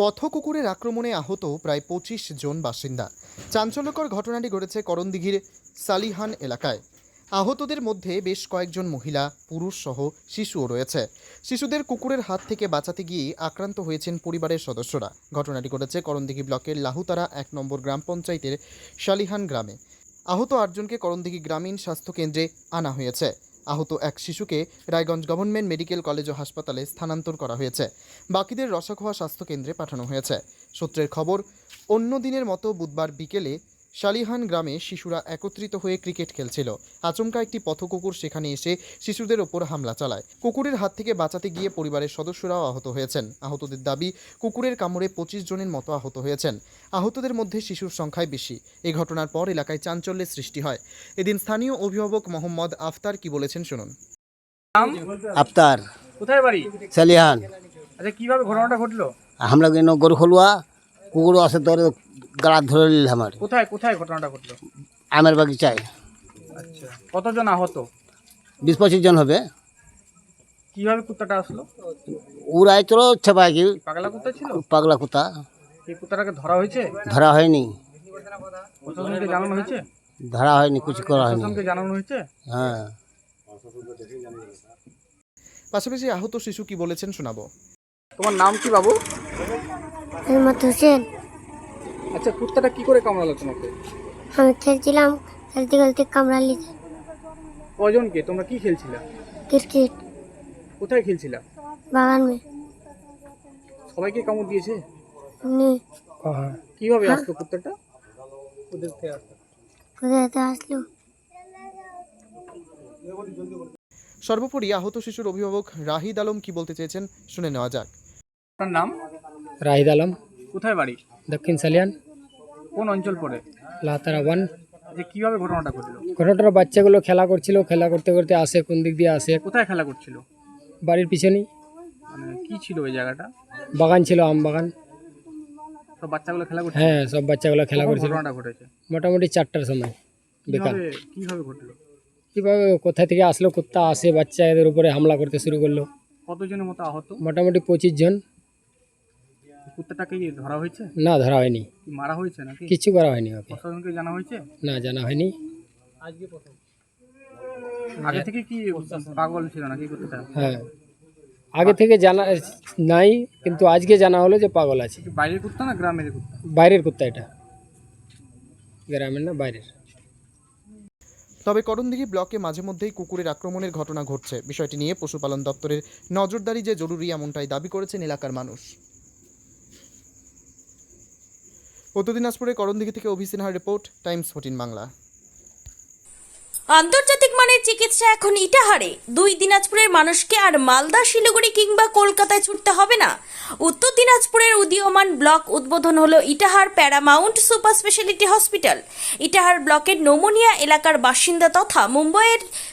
পথ কুকুরের আক্রমণে আহত প্রায় পঁচিশ জন বাসিন্দা। চাঞ্চল্যকর ঘটনাটি ঘটেছে করণদিঘির সালিহান এলাকায়। আহতদের মধ্যে বেশ কয়েকজন মহিলা, পুরুষ সহ শিশুও রয়েছে। শিশুদের কুকুরের হাত থেকে বাঁচাতে গিয়ে আক্রান্ত হয়েছেন পরিবারের সদস্যরা। ঘটনাটি ঘটেছে করণদিঘি ব্লকের লাহুতারা এক নম্বর গ্রাম পঞ্চায়েতের শালিহান গ্রামে। আহত আটজনকে করণদিঘি গ্রামীণ স্বাস্থ্য কেন্দ্রে আনা হয়েছে। আহত এক শিশুকে রায়গঞ্জ গভর্নমেন্ট মেডিকেল কলেজ ও হাসপাতালে স্থানান্তর করা হয়েছে। বাকিদের রসাখোয়া স্বাস্থ্যকেন্দ্রে পাঠানো হয়েছে। সূত্রের খবর, অন্য দিনের মতো বুধবার বিকেলে শালিহান গ্রামে শিশুরা একত্রিত হয়ে ক্রিকেট খেলছিল। আচমকা একটি পথকুকুর সেখানে এসে শিশুদের ওপর হামলা চালায়। কুকুরের হাত থেকে বাঁচাতে গিয়ে পরিবারের সদস্যরাও আহত হয়েছেন। আহতদের দাবি কুকুরের কামড়ে পঁচিশ জনের মতো আহত হয়েছেন। আহতদের মধ্যে শিশুর সংখ্যায় বেশি। এই ঘটনার পর এলাকায় চাঞ্চল্যের সৃষ্টি হয়। এদিন স্থানীয় অভিভাবক মোহাম্মদ আফতার কি বলেছেন শুনুন। নাম? আফতার। কোথায় বাড়ি? সালিহান আচ্ছা কীভাবে ঘটনাটা ঘটলো? আমরা গরু খোলুয়া কুকুর আছে তোর গালা ধরে নিল আমার কোথায় কোথায় ঘটনাটা ঘটলো? আমের বাগিচায়। আচ্ছা কতজন আহত? বিশ পঁচিশ জন হবে। কীভাবে কুত্তাটা আসলো? উড়াই চলো ছেপাই কি পাগলা কুত্তা ছিল? পাগলা কুত্তা। এই কুত্তাটাকে ধরা হয়েছে? ধরা হয়নি। প্রশাসনকে জানানো হয়েছে? ধরা হয়নি কিছু করা হয়নি। প্রশাসনকে জানানো হয়েছে? হ্যাঁ। পাশাপাশি আহত শিশু কি বলেছেন শোনাবো। তোমার নাম কি বাবু? হোসেন। আচ্ছা কুত্তাটা কি করে কামড়ালো তোমাকে? আমি খেলছিলাম খেলতে খেলতে কামড়ালি। কজনকে? তোমরা কি খেলছিলা? ক্রিকেট। কোথায় খেলছিলা? বাগান মে। সবাইকে কামড় দিয়েছে? নে। কীভাবে আসলো কুত্তাটা ওদের থেকে আসলো। কোথায় আসলো? সর্বোপরি আহত শিশুর অভিভাবক রাহিদ আলম কি বলতে চেয়েছেন শুনে নেওয়া যাক। আপনার নাম? রাহিদ আলম। কোথায় বাড়ি? দক্ষিণ সালিয়ান। কোন অঞ্চল পড়ে? লাতারা ওয়ান। যে কীভাবে ঘটনাটা ঘটলো? ঘটনাটা বাচ্চাগুলো খেলা করছিল খেলা করতে করতে আসে কোন দিক দিয়ে আসে। কোথায় খেলা করছিল? বাড়ির পিছনেই। মানে কি ছিল ওই জায়গাটা? বাগান ছিল আম বাগান। সব বাচ্চাগুলো খেলা করছিল? হ্যাঁ সব বাচ্চাগুলো খেলা করছিল। ঘটনাটা ঘটেছে? মোটামুটি চারটার সময় বেকার। কীভাবে ঘটলো? কীভাবে কোথা থেকে আসলো কুত্তা আসে বাচ্চা এদের উপরে হামলা করতে শুরু করল। কতজনের মতো আহত? মোটামুটি পঁচিশ জন। কুত্তাটাকে কি ধরা হয়েছে? না ধরা হয়নি। কি মারা হয়েছে নাকি? কিছু করা হয়নি ওকে। প্রশাসনকে জানা হয়েছে? না জানা হয়নি। আগে থেকে কি পাগল ছিল নাকি কুত্তাটা? হ্যাঁ। আগে থেকে জানা নাই কিন্তু আজকে জানা হলো যে পাগল আছে। বাইরের কুত্তা না গ্রামের কুত্তা? বাইরের কুত্তা এটা। গ্রামের না বাইরের। তবে করণদিঘি ব্লকে মাঝে মধ্যেই কুকুরের আক্রমণের ঘটনা ঘটছে। বিষয়টি নিয়ে পশুপালন দপ্তরের নজরদারি যে জরুরি এমনটাই দাবি করেছেন এলাকার মানুষ। উত্তর দিনাজপুরের করণদিঘি থেকে অভি সিনহার রিপোর্ট, টাইমস ফোর্টিন বাংলা। আন্তর্জাতিক মানের চিকিৎসা এখন ইটাহারে। দুই দিনাজপুরের মানুষকে আর মালদা, শিলিগুড়ি কিংবা কলকাতায় ছুটতে হবে না। উত্তর দিনাজপুরের উদীয়মান ব্লক উদ্বোধন হলো Itahar Paramount super speciality hospital. Itahar ব্লকের নোমোনিয়া এলাকার বাসিন্দা তথা মুম্বইয়ের